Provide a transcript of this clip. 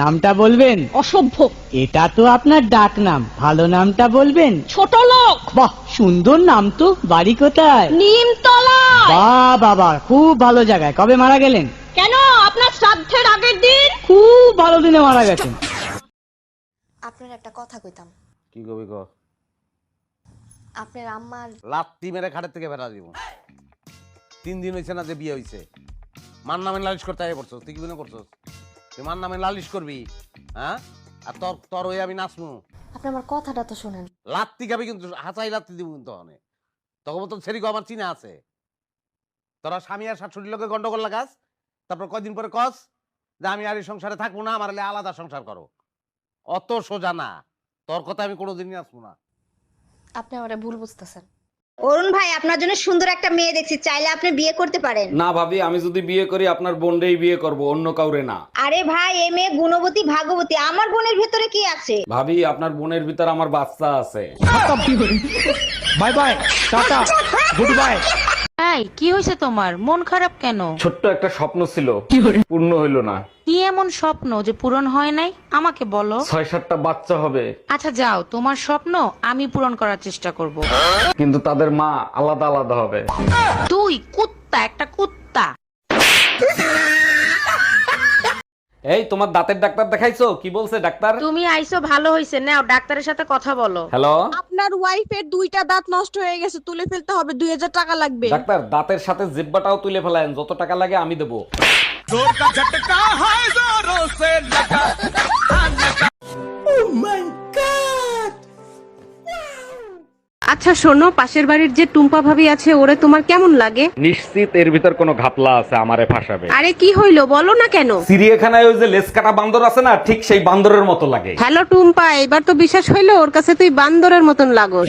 নামটা বলবেন? অসভ্য। এটা তো আপনার ডাক নাম ভালো নামটা বলবেন? ছোট লোক। বাহ সুন্দর নাম তো বাড়ি কোথায়? নিমতলা বাহ বাবা খুব ভালো জায়গায়। কবে মারা গেলেন? কেন? আপনার শ্রাদ্ধের আগের দিন? খুব ভালো দিনে মারা গেছেন। আপনার একটা কথা কইতাম। কি কবি ক আপনার আম্মার লাত্তি মেরে খাটের থেকে বেড়া দিব। তিন দিন হয়েছে না যে বিয়ে হয়েছে মার নামে লালিশ করতে আগে পড়ছস তুই কি মনে করছস? তুই নামে লালিশ করবি হ্যাঁ? আর তোর তোর হয়ে আমি নাচমু। আপনি আমার কথাটা তো শোনেন। লাত্তি খাবি কিন্তু হাঁচাই লাত্তি দিব কিন্তু অনেক তখন তো ছেড়ি আমার চিনা আছে। তোরা স্বামী আর শাশুড়ির লোকে গন্ডগোল লাগাস তারপর কয়দিন পরে কস যে আমি আর এই সংসারে থাকব না আমার হলে আলাদা সংসার করো। অত সোজা না। তোর কথা আমি কোনোদিনই আসব না। আপনি আমারে ভুল বুঝতেছেন। অরুণ ভাই আপনার জন্য সুন্দর একটা মেয়ে দেখছি চাইলে আপনি বিয়ে করতে পারেন। না ভাবি আমি যদি বিয়ে করি আপনার বোনটাই বিয়ে করব অন্য কাউরে না। আরে ভাই এ মেয়ে গুণবতী ভাগবতী আমার বোনের ভেতরে কি আছে? ভাবি আপনার বোনের ভিতর আমার বাচ্চা আছে। Bye bye tata good bye এই কি হয়েছে তোমার? মন খারাপ কেন? ছোট্ট একটা স্বপ্ন ছিল পূর্ণ হইল না। কি এমন স্বপ্ন যে পূরণ হয় নাই? আমাকে বলো। ছয় সাতটা বাচ্চা হবে। আচ্ছা যাও তোমার স্বপ্ন আমি পূরণ করার চেষ্টা করব। কিন্তু তাদের মা আলাদা আলাদা হবে। তুই এই তোমার দাঁতের ডাক্তার দেখাইছো? কি বলছে ডাক্তার? তুমি আইছো ভালো হইছে। নাও ডাক্তারের সাথে কথা বলো। হ্যালো? আপনার ওয়াইফের দুইটা দাঁত নষ্ট হয়ে গেছে তুলে ফেলতে হবে দুই হাজার টাকা লাগবে। ডাক্তার দাঁতের সাথে জিব্বাটাও তুলে ফেলায়েন যত টাকা লাগে আমি দেবো। আচ্ছা শোনো পাশের বাড়ির যে টুম্পা ভাবি আছে ওরে তোমার কেমন লাগে? নিশ্চিত এর ভিতর কোনো ঘাপলা আছে আমারে ফাঁসাবে। আরে কি হইল বলো না কেন? চিড়িয়াখানায় ওই যে লেসকাটা বান্দর আছে না ঠিক সেই বান্দরের মতো লাগে। হ্যালো টুম্পা এবার তো বিশ্বাস হইল ওর কাছে তুই বান্দরের মতন লাগোস।